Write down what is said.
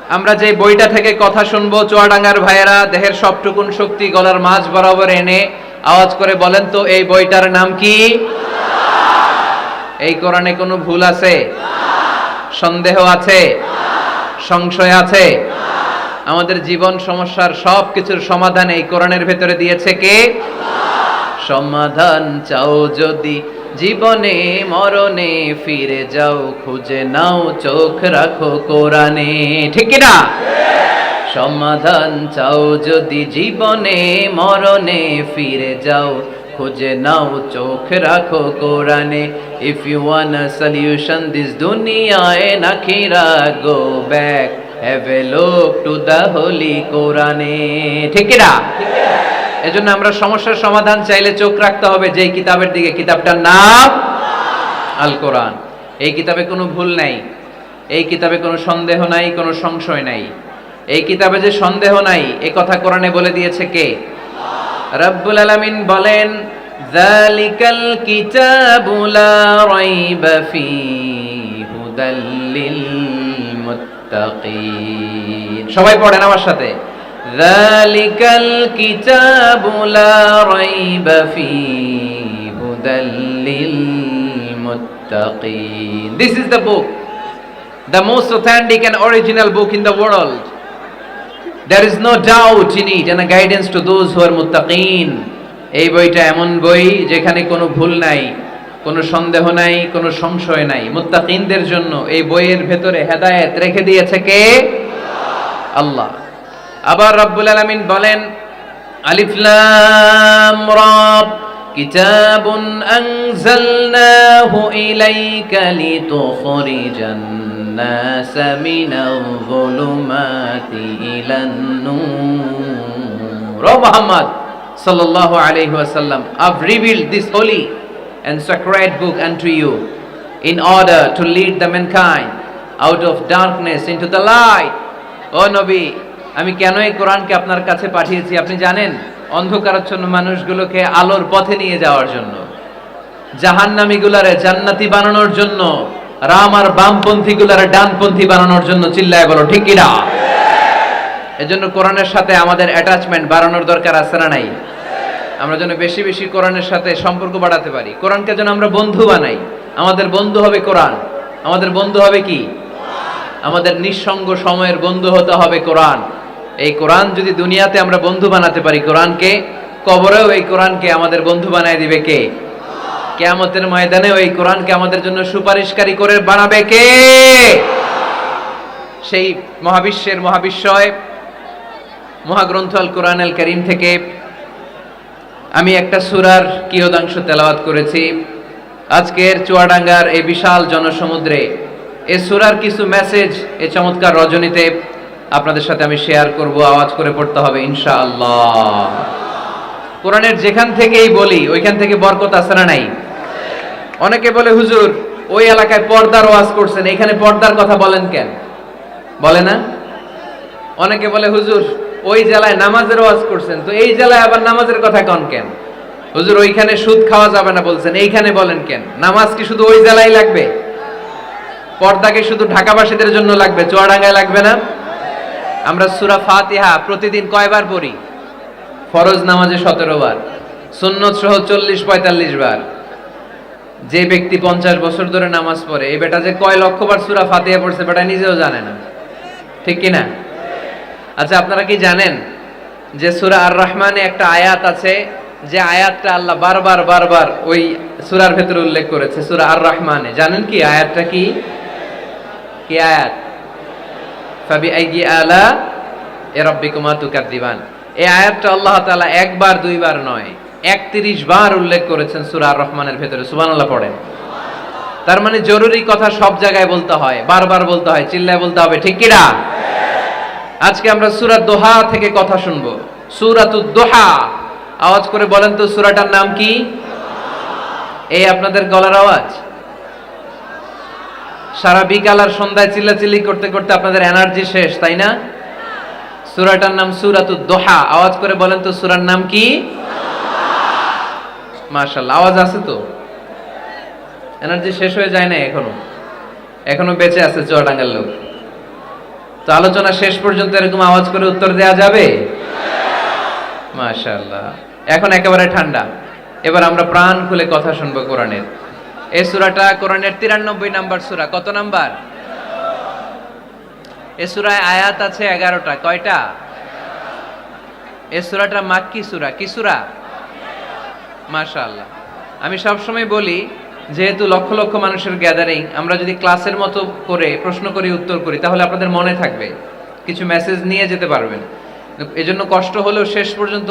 আমরা যে বইটা থেকে কথা শুনব, চুয়াডাঙ্গার ভাইয়েরা, দেহের সবটুকুন শক্তি গলার মাঝ বরাবর এনে আওয়াজ করে বলেন তো, এই বইটার নাম কি? এই কোরআনে কোনো ভুল আছে? সন্দেহ আছে? সংশয় আছে? আমাদের জীবন সমস্যার সব কিছুর সমাধান এই কোরআনের ভেতরে দিয়েছে কে? সমাধান চাও যদি জীবনে, মরণে ফিরে যাও, খুঁজে নাও, চোখ রাখো কোরআনে। ঠিক না সমাধান চাও যদি জীবনে, মরণে ফিরে যাও, খুঁজে নাও, চোখ রাখো কোরআনে। If you want solution this দুনিয়ায় নাখিরা go back have a look to the holy কোরআনে ঠিক না এজন্য আমরা সমস্যার সমাধান চাইলে চোখ রাখতে হবে, যেই কিতাবের দিকে, কিতাবটার নাম আল কোরআন এই কিতাবে কোনো ভুল নাই, এই কিতাবে কোনো সন্দেহ নাই, কোনো সংশয় নাই। এই কিতাবে যে সন্দেহ নাই, এ কথা কোরআনে বলে দিয়েছে কে? রব্বুল আলামিন বলেন, যালিকাল কিতাবু রাইবা ফি হুদাল মুত্তাকিন। সবাই পড়েন আমার সাথে। কিতাবু লা রাইবা ফি হুদাল লিল মুত্তাকিন this is the book the most authentic and original book in the world. There is no doubt in it and a guidance to those who are muttaqin. এই বইটা এমন বই যেখানে কোনো ভুল নাই, কোনো সন্দেহ নাই, কোনো সংশয় নাই মুত্তাকিনদের জন্য এই বইয়ের ভেতরে হেদায়েত রেখে দিয়েছে কে আল্লাহ আবার রব্বুল আলামিন বলেন আলিফ লাম রা كتاب أنزلناه إليك لتخرج الناس من الظلمات إلى النور Oh Muhammad sallallahu alayhi wasallam I've revealed this holy and sacred book unto you in order to lead the mankind out of darkness into the light ও নবী আমি কেন এই কোরআনকে আপনার কাছে পাঠিয়েছি? আপনি জানেন, অন্ধকারাচ্ছন্ন মানুষগুলোকে আলোর পথে নিয়ে যাওয়ার জন্য জাহান্নামী গুলারে জান্নাতি বানানোর জন্য, রাম আর বামপন্থী গুলারে ডানপন্থী বানানোর জন্য চিল্লায় বলো, ঠিক কিনা? এজন্য কোরআনের সাথে আমাদের অ্যাটাচমেন্ট বাড়ানোর দরকার আছে না নাই? আমরা যেন বেশি বেশি কোরআনের সাথে সম্পর্ক বাড়াতে পারি। কোরআনকে যেন আমরা বন্ধু বানাই। আমাদের বন্ধু হবে কোরআন। আমাদের বন্ধু হবে কি? আমাদের নিঃসঙ্গ সময়ের বন্ধু হতে হবে কোরআন। এই কোরআন যদি দুনিয়াতে আমরা বন্ধু বানাতে পারি, কোরআনকে, কবরেও এই কোরআনকে আমাদের বন্ধু বানায় দিবে কে? কেয়ামতের ময়দানেও এই কোরআনকে আমাদের জন্য সুপারিশকারী করে বানাবে কে? সেই মহাবিশ্বের মহাবিশ্বয়, মহাগ্রন্থ আল কোরআন আল করিম থেকে আমি একটা সুরার কিয়দাংশ তেলাওয়াত করেছি। আজকের চুয়াডাঙ্গার এই বিশাল জনসমুদ্রে এই সুরার কিছু মেসেজ এ চমৎকার রজনীতে আপনাদের সাথে আমি শেয়ার করব, আওয়াজ করে পড়তে হবে, ইনশাআল্লাহ। কোরআনের যেখান থেকেই বলি, ওইখান থেকে বরকত আছে না নাই? অনেকে বলে, হুজুর, ওই এলাকায় পর্দার ওয়াজ করছেন, এখানে পর্দার কথা বলেন কেন? বলে না? অনেকে বলে, হুজুর, ওই জেলায় নামাজের ওয়াজ করছেন, তো এই জেলায় আবার নামাজের কথা কন কেন? হুজুর, ওইখানে সুদ খাওয়া যাবে না, বলছেন, এইখানে বলেন কেন? নামাজ কি শুধু ওই জেলায় লাগবে? পর্দাকে শুধু ঢাকাবাসীদের জন্য লাগবে, চুয়াডাঙ্গায় লাগবে না? আমরা সুরা ফাতিহা প্রতিদিন কয়বার পড়ি? ফরজ নামাজে সতেরো বার, সুন্নত সহ চল্লিশ, পঁয়তাল্লিশ বার। যে ব্যক্তি পঞ্চাশ বছর ধরে নামাজ পড়ে, এই বেটা যে কয় লক্ষবার সুরা ফাতিহা পড়ছে বেটা নিজেও জানে না। ঠিক কি না আচ্ছা আপনারা কি জানেন যে সুরা আর রহমানে একটা আয়াত আছে? যে আয়াতটা আল্লাহ বারবার বারবার ওই সুরার ভেতরে উল্লেখ করেছে, সুরা আর রহমানে জানেন কি আয়াতটা কি? কি আয়াত? একবার, দুইবার নয়, একত্রিশ বার উল্লেখ করেছেন রহমানের ভেতরে। সুবহানাল্লাহ পড়েন। তার মানে জরুরি কথা সব জায়গায় বলতে হয়, বারবার বলতে হয়, চিল্লায় বলতে হবে, ঠিক আজকে আমরা সূরা দোহা থেকে কথা শুনব। সূরাতুদ দোহা। আওয়াজ করে বলেন তো সূরাটার নাম কি? এই আপনাদের গলার আওয়াজ? সারা বিকাল আর সন্ধ্যায় চিল্লাচিল্লি করতে করতে আপনাদের এনার্জি শেষ, তাই না? সুরাটার নাম সুরাতুদ দোহা। আওয়াজ করে বলেন তো, সুরার নাম কি? মাশাআল্লাহ, আওয়াজ আছে তো? এনার্জি শেষ হয়ে যায় না এখনও? এখনও বেঁচে আছে চুয়াডাঙ্গার লোক। তো আলোচনা শেষ পর্যন্ত এরকম আওয়াজ করে উত্তর দেওয়া যাবে? মাশাআল্লাহ। এখন একেবারে ঠান্ডা। এবার আমরা প্রাণ খুলে কথা শুনব কোরআনের। এই সুরাটা কোরআনের তিরানব্বই নাম্বার সুরা। কত নাম্বার? এ সূরায় আয়াত আছে এগারোটা। কয়টা? এ সূরাটা মাক্কি সুরা। কি সূরা? মাশাআল্লাহ। আমি সবসময় বলি, যেহেতু লক্ষ লক্ষ মানুষের গ্যাদারিং আমরা যদি ক্লাসের মতো করে প্রশ্ন করি, উত্তর করি, তাহলে আপনাদের মনে থাকবে, কিছু মেসেজ নিয়ে যেতে পারবেন। এজন্য কষ্ট হলেও শেষ পর্যন্ত